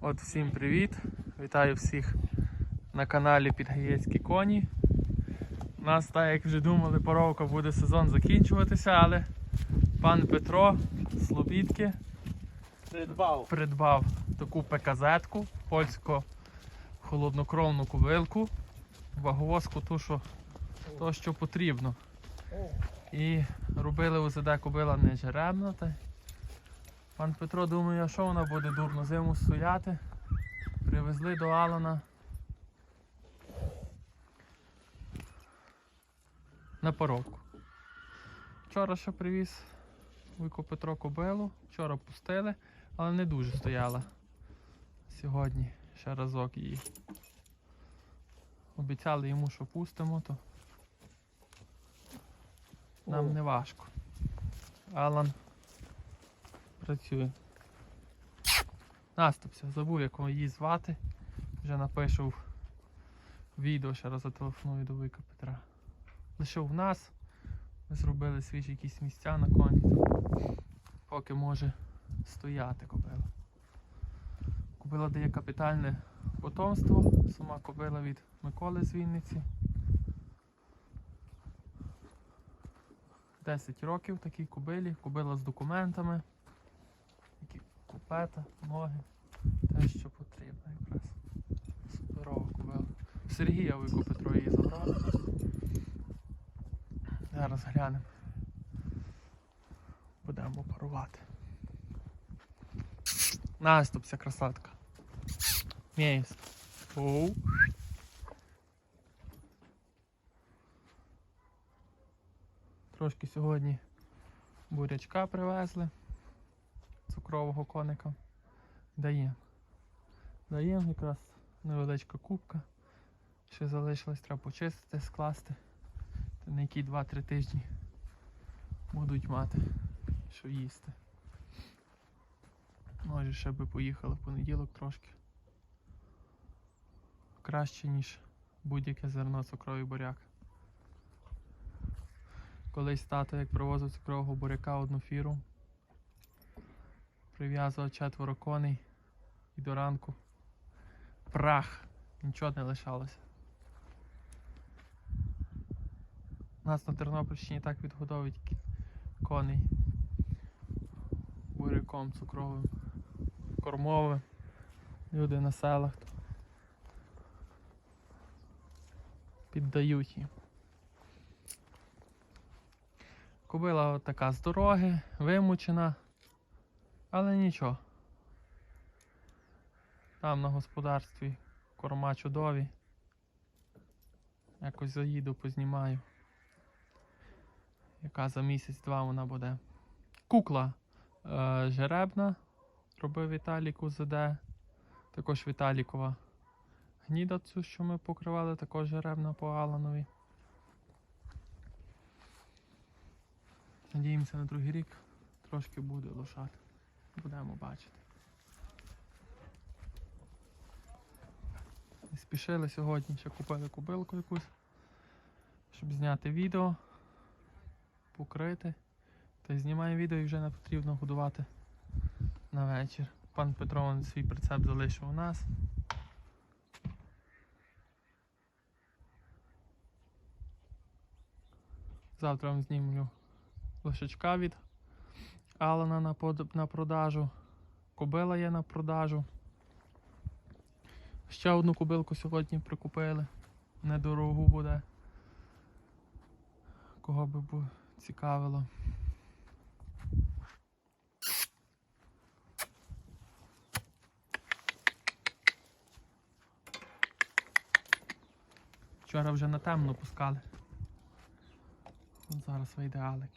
От всім привіт! Вітаю всіх на каналі Підгаєцькі коні. У нас, так як вже думали, поровка буде сезон закінчуватися, але пан Петро з Слобідки Придбав. придбав таку ПКЗ-ку, польську холоднокровну кобилку, ваговозку ту, що, то, що потрібно. І робили УЗД кобила не жеребна. Та й пан Петро думає, а що вона буде дурно зиму стояти. Привезли до Алана на поробку. Вчора ще привіз Вуйко Петро кобилу, вчора пустили, але не дуже стояла. Сьогодні ще разок її. Обіцяли йому, що пустимо, то нам не важко. Алан працює. Наступся, забув, як її звати. Вже напишу відео, ще раз зателефоную до Вика Петра. Лишив в нас. Ми зробили свіжі якісь місця на коні. Поки може стояти кобила. Кобила дає капітальне потомство. Сама кобила від Миколи з Вінниці. 10 років такій кобилі, кобила з документами, які ноги, те, що потрібно якраз. Кобила. В Сергія Вику Петро її забрав. Зараз глянемо. Будемо парувати. Наступся красотка. Місто. Оу. Трошки сьогодні бурячка привезли. Цукрового коника. Даємо. Даємо якраз невеличка кубка. Ще залишилось, треба почистити, скласти. Та на які 2-3 тижні будуть мати, що їсти. Може ще би поїхали в понеділок трошки. Краще, ніж будь-яке зерно цукровий буряк. Колись тато, як привозив цукрового буряка одну фіру, прив'язував четверо коней і до ранку прах, нічого не лишалося. У нас на Тернопільщині так відгодовують коней буряком цукровим, кормовим. Люди на селах піддають їм. Кобила така з дороги, вимучена, але нічого. Там на господарстві корма чудові. Якось заїду, познімаю. Яка за місяць-два вона буде. Кукла е, жеребна. Робив Віталік УЗД. Також Віталікова гніда цю, що ми покривали, також жеребна по Аланові. Надіємося на другий рік трошки буде лошад. Будемо бачити. Не спішили сьогодні, ще купили кубилку якусь, щоб зняти відео, покрити. Та й знімаємо відео і вже не потрібно годувати на вечір. Пан Петро свій прицеп залишив у нас. Завтра вам знімлю лошачка від Алана на, под... на продажу. Кобила є на продажу. Ще одну кобилку сьогодні прикупили. Недорогу буде. Кого би бу- цікавило. Вчора вже на темно пускали. Зараз вийде Алек.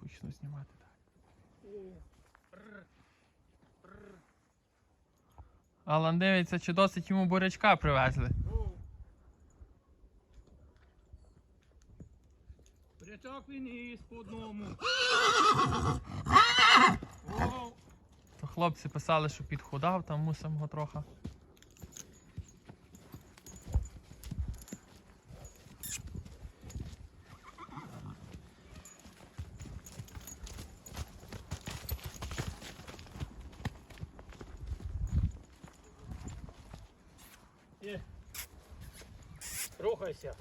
Почну знімати. Алан дивиться, чи досить йому бурячка привезли. Бурячок він із по одному. То хлопці писали, що підхудав, там мусимо його трохи. Є. Рухайся.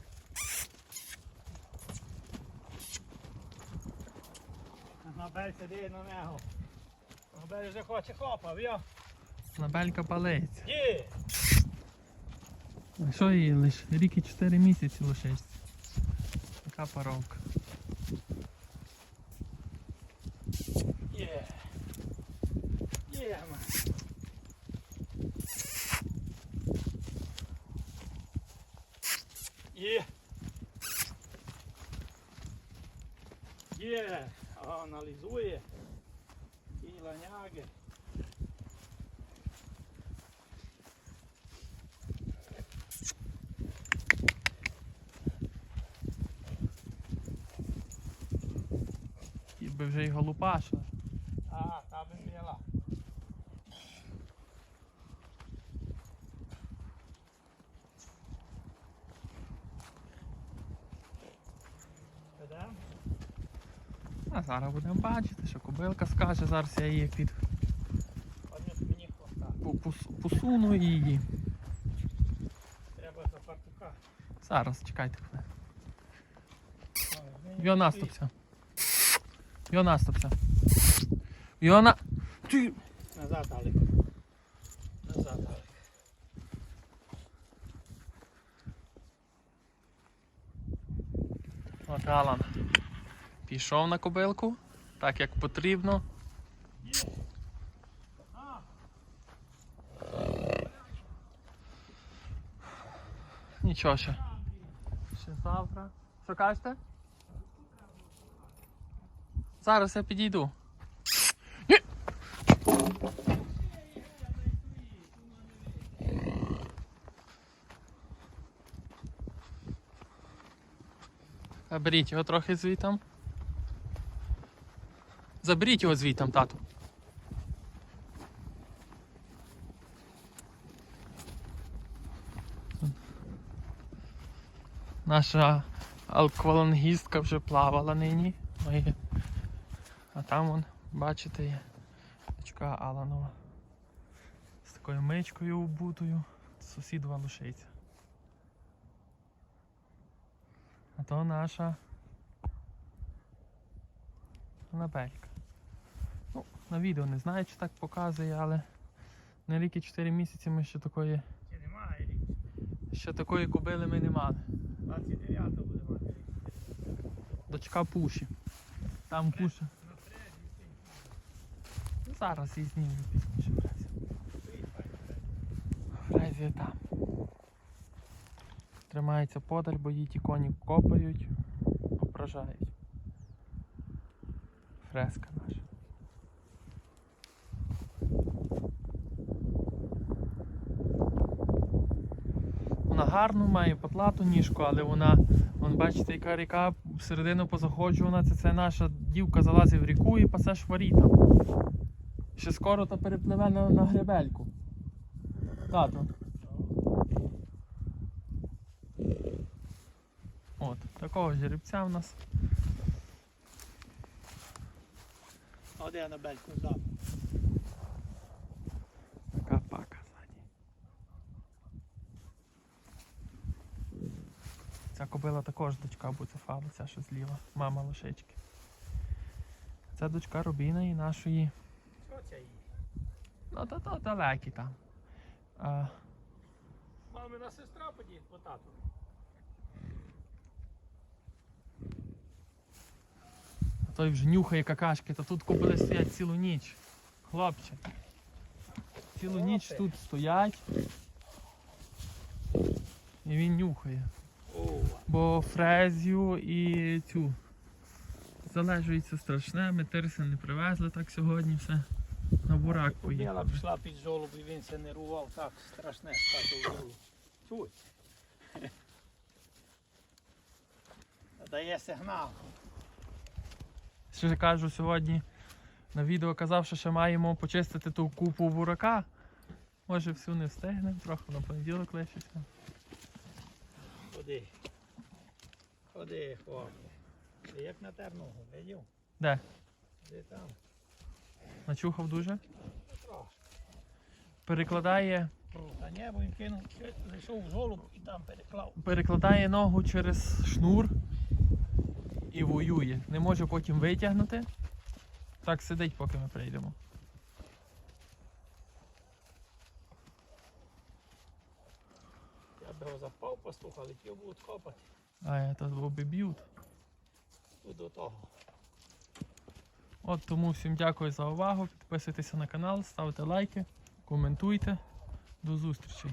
Набель сиди на нього. Набель вже хоче хлопав, йо. Набелька палиться. Є. А що їй лише рік і 4 місяці лишиться. Така паровка. Є. Є, ма. Є. Є. Аналізує. І ланяги. І би вже й голупаша. А, та би біла. А зараз будемо бачити, що кобилка скаже, зараз я її під посуну її. Треба за фартука. Зараз чекайте. Ой, Йо наступся. Йо наступся. Йо на. Ти. Назад, Алик. Назад, Алик. От Алан. Пішов на кобилку, так як потрібно. Нічого ще. Ще завтра. Що кажете? Зараз я підійду. Ні! Заберіть його трохи звітом. Заберіть його звітом, тату. Наша аквалангістка вже плавала нині. А там вон, бачите, є дочка Аланова. З такою мичкою обутою. Сусідова лишиця. А то наша Анабелька. Ну, на відео не знаю, чи так показує, але на рік і 4 місяці ми ще такої, ще такої кобили ми не мали. 29 буде мати. Дочка Пуші. Там Пуша. Зараз її зніму пізніше фрезі. Стоїть, файно, Фрезі там. Тримається подаль, бо її ті коні копають, ображають. Фреска наша. Вона гарну має потлату ніжку, але вона, вон бачите, яка ріка всередину позаходжувана, це, це наша дівка залазить в ріку і пасе шварі там. Ще скоро то перепливе на, на гребельку. Тато. От, такого жеребця в нас. А де на бельку ззаду? Ця також дочка буцефала, ця що зліва, мама лошечки. Це дочка Рубіна і нашої, ну то, то далекі там. А, Мамина сестра подій по тату. той вже нюхає какашки, то тут кобили стоять цілу ніч. Хлопче. Цілу ніч тут стоять. І він нюхає. Бо фрезію і цю залежується страшне, ми тирси не привезли так сьогодні все. На бурак Кобила поїхали. пішла під жолоб і він се нервував так страшне стати. Чуй. Дає сигнал. Ще кажу сьогодні на відео казав, що ще маємо почистити ту купу бурака. Може всю не встигнемо, трохи на понеділок лишиться. Ходи. Ходи. Ти як на терногу, видів? Де? Де там? Начухав дуже. Ну, трошки. Перекладає Та ні, бо він кинув, зайшов в жолоб і там переклав. Перекладає ногу через шнур і воює. Не може потім витягнути. Так сидить, поки ми прийдемо. Я б його запав послухав, але ті будуть копати. А я тут боби б'ють. До того. От тому всім дякую за увагу. Підписуйтеся на канал, ставте лайки, коментуйте. До зустрічі.